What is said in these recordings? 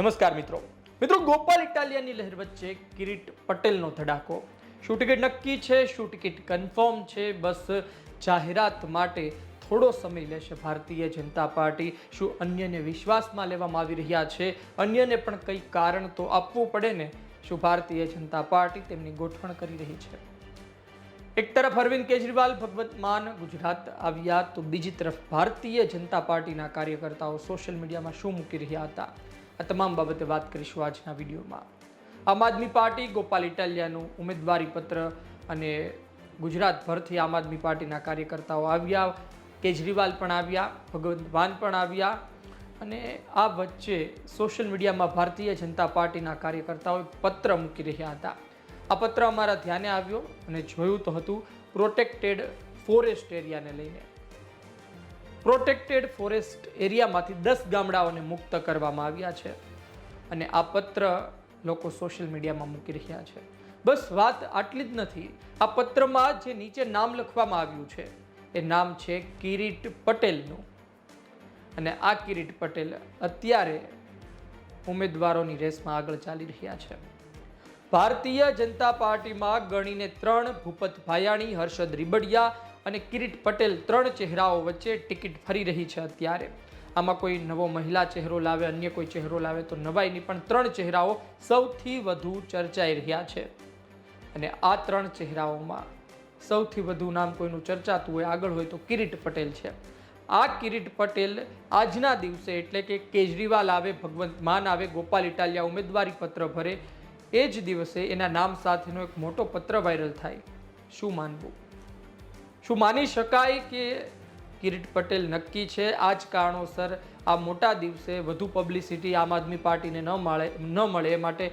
નમસ્કાર મિત્રો. મિત્રો, ગોપાલ ઇટાલિયાની લહેર વચ્ચે કિરીટ પટેલનો ધડાકો. શું ટિકિટ નક્કી છે? શું ટિકિટ કન્ફર્મ છે? બસ જાહેરાત માટે થોડો સમય લેશે ભારતીય જનતા પાર્ટી. શું અન્યને વિશ્વાસમાં લેવામાં આવી રહ્યા છે? અન્યને પણ કંઈ કારણ તો આપવું પડે ને? શું ભારતીય જનતા પાર્ટી તેમની ગોઠવણ કરી રહી છે? એક તરફ અરવિંદ કેજરીવાલ, ભગવત માન, ગુજરાત આવ્યા તો બીજી તરફ ભારતીય જનતા પાર્ટીના કાર્યકર્તાઓ સોશિયલ મીડિયામાં શું મૂકી રહ્યા હતા? આ તમામ બાબતે વાત કરીશું આજના વિડીયોમાં. આમ આદમી પાર્ટી ગોપાલ ઇટાલિયાનું ઉમેદવારી પત્ર અને ગુજરાતભરથી આમ આદમી પાર્ટીના કાર્યકર્તાઓ આવ્યા, કેજરીવાલ પણ આવ્યા, ભગવંત માન પણ આવ્યા અને આ વચ્ચે સોશિયલ મીડિયામાં ભારતીય જનતા પાર્ટીના કાર્યકર્તાઓએ પત્ર મૂકી રહ્યા હતા. આ પત્ર અમારા ધ્યાને આવ્યો અને જોયું તો હતું, પ્રોટેક્ટેડ ફોરેસ્ટ એરિયાને લઈને. પ્રોટેક્ટેડ ફોરેસ્ટ એરિયામાંથી દસ ગામડાઓને મુક્ત કરવામાં આવ્યા છે અને આ પત્ર લોકો સોશિયલ મીડિયામાં મૂકી રહ્યા છે. બસ વાત આટલી જ નથી. આ પત્રમાં જે નીચે નામ લખવામાં આવ્યું છે, એ નામ છે કિરીટ પટેલનું. અને આ કિરીટ પટેલ અત્યારે ઉમેદવારોની રેસમાં આગળ ચાલી રહ્યા છે. ભારતીય જનતા પાર્ટીમાં ગણીને ત્રણ ભૂપત ભાયાણી હર્ષદ રીબડિયા અને કિરીટ પટેલ ત્રણ ચહેરાઓ વચ્ચે ટિકિટ ફરી રહી છે અત્યારે. આમાં કોઈ નવો મહિલા ચહેરો લાવે, અન્ય કોઈ ચહેરો લાવે તો નવાઈની પણ ત્રણ ચહેરાઓ સૌથી વધુ ચર્ચાઈ રહ્યા છે. અને આ ત્રણ ચહેરાઓમાં સૌથી વધુ નામ કોઈનું ચર્ચાતું હોય, આગળ હોય તો કિરીટ પટેલ છે. આ કિરીટ પટેલ આજના દિવસે એટલે કે કેજરીવાલ આવે, ભગવંત માન આવે, ગોપાલ ઇટાલિયા ઉમેદવારી પત્ર ભરે, એ જ દિવસે એના નામ સાથેનો એક મોટો પત્ર વાયરલ થાય. શું માનવું? શું માની શકાય કે કિરીટ પટેલ નક્કી છે? આ જ કારણોસર આ મોટા દિવસે વધુ પબ્લિસિટી આમ આદમી પાર્ટીને ન મળે ન મળે એ માટે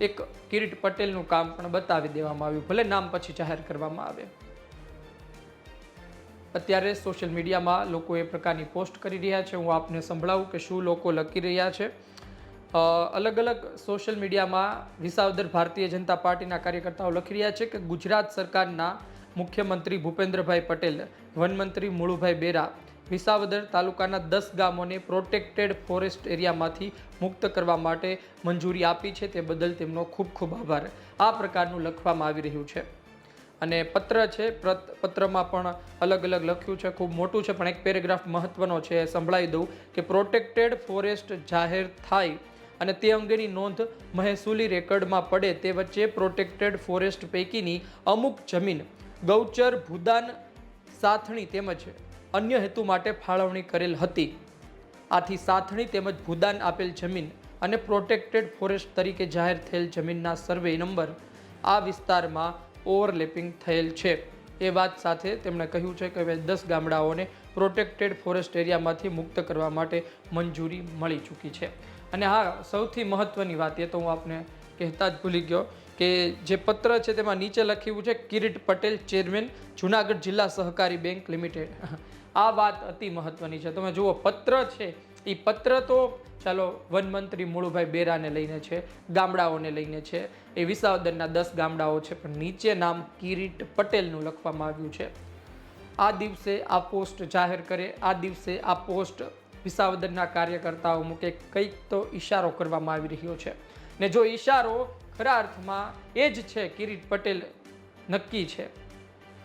એક કિરીટ પટેલનું કામ પણ બતાવી દેવામાં આવ્યું. ભલે નામ પછી જાહેર કરવામાં આવે. અત્યારે સોશિયલ મીડિયામાં લોકો એ પ્રકારની પોસ્ટ કરી રહ્યા છે. હું આપને સંભળાવું કે શું લોકો લખી રહ્યા છે. અલગ અલગ સોશિયલ મીડિયામાં વિસાવદર ભારતીય જનતા પાર્ટીના કાર્યકર્તાઓ લખી રહ્યા છે કે ગુજરાત સરકારના મુખ્યમંત્રી ભૂપેન્દ્રભાઈ પટેલ, વનમંત્રી મુળુભાઈ બેરા, વિસાવદર તાલુકાના દસ ગામોને પ્રોટેક્ટેડ ફોરેસ્ટ એરિયામાંથી મુક્ત કરવા માટે મંજૂરી આપી છે તે બદલ તેમનો ખૂબ ખૂબ આભાર. આ પ્રકારનું લખવામાં આવી રહ્યું છે. અને પત્ર છે પત્રમાં પણ અલગ અલગ લખ્યું છે, ખૂબ મોટું છે, પણ એક પેરેગ્રાફ મહત્વનો છે સંભળાવી દઉં કે પ્રોટેક્ટેડ ફોરેસ્ટ જાહેર થાય અને તે અંગેની નોંધ મહેસૂલી રેકર્ડમાં પડે તે વચ્ચે પ્રોટેક્ટેડ ફોરેસ્ટ પૈકીની અમુક જમીન ગૌચર, ભૂદાન, સાથણી તેમજ અન્ય હેતુ માટે ફાળવણી કરેલ હતી. આથી સાથણી તેમજ ભૂદાન આપેલ જમીન અને પ્રોટેક્ટેડ ફોરેસ્ટ તરીકે જાહેર થયેલ જમીનના સર્વે નંબર આ વિસ્તારમાં ઓવરલેપિંગ થયેલ છે. એ વાત સાથે તેમણે કહ્યું છે કે હવે દસ ગામડાઓને પ્રોટેક્ટેડ ફોરેસ્ટ એરિયામાંથી મુક્ત કરવા માટે મંજૂરી મળી ચૂકી છે. અને હા, સૌથી મહત્ત્વની વાત એ તો હું આપને કહેતા જ ભૂલી ગયો કે જે પત્ર છે તેમાં નીચે લખ્યું છે, કિરીટ પટેલ, ચેરમેન, જુનાગઢ જિલ્લા સહકારી બેંક લિમિટેડ. આ વાત અતિ મહત્વની છે. તમે જુઓ, પત્ર છે. એ પત્ર તો, ચાલો વનમંત્રી મુળુભાઈ બેરાને લઈને છે, ગામડાઓને લઈને છે. એ વિસાવદરના દસ ગામડાઓ છે, પણ નીચે નામ કિરીટ પટેલનું લખવામાં આવ્યું છે. આ દિવસે આ પોસ્ટ જાહેર કરે. આ દિવસે આ પોસ્ટ વિસાવદરના કાર્યકર્તાઓ મૂકે. કંઈક તો ઈશારો કરવામાં આવી રહ્યો છે. ને જો ઈશારો ખરા અર્થમાં એ જ છે, કિરીટ પટેલ નક્કી છે,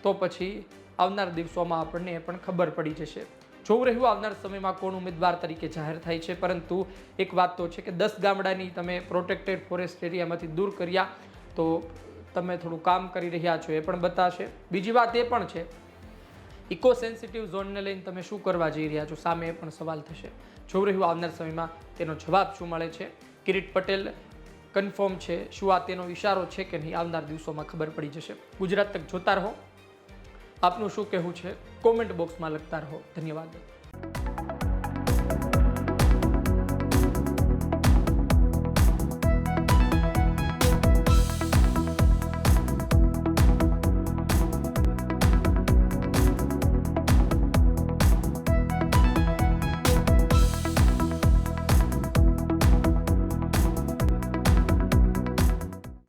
તો પછી આવનાર દિવસોમાં આપણને એ પણ ખબર પડી જશે. જોવું રહ્યું, આવનાર સમયમાં કોણ ઉમેદવાર તરીકે જાહેર થાય છે, પરંતુ એક વાત તો છે કે દસ ગામડાની તમે પ્રોટેક્ટેડ ફોરેસ્ટ એરિયામાંથી દૂર કર્યા, તો તમે થોડું કામ કરી રહ્યા છો એ પણ બતાશે. બીજી વાત એ પણ છે ઇકો સેન્સિટિવ ઝોનને લઈને તમે શું કરવા જઈ રહ્યા છો? સામે એ પણ સવાલ થશે. જોવું રહ્યું, આવનાર સમયમાં તેનો જવાબ શું મળે છે? કિરીટ પટેલ કન્ફર્મ છે શું આ તેનો ઇશારો છે કે નહીં, આવનાર દિવસોમાં ખબર પડી જશે. ગુજરાત તક જોતા રહો. આપનું શું કહેવું છે? કોમેન્ટ બોક્સમાં લખતા રહો. ધન્યવાદ.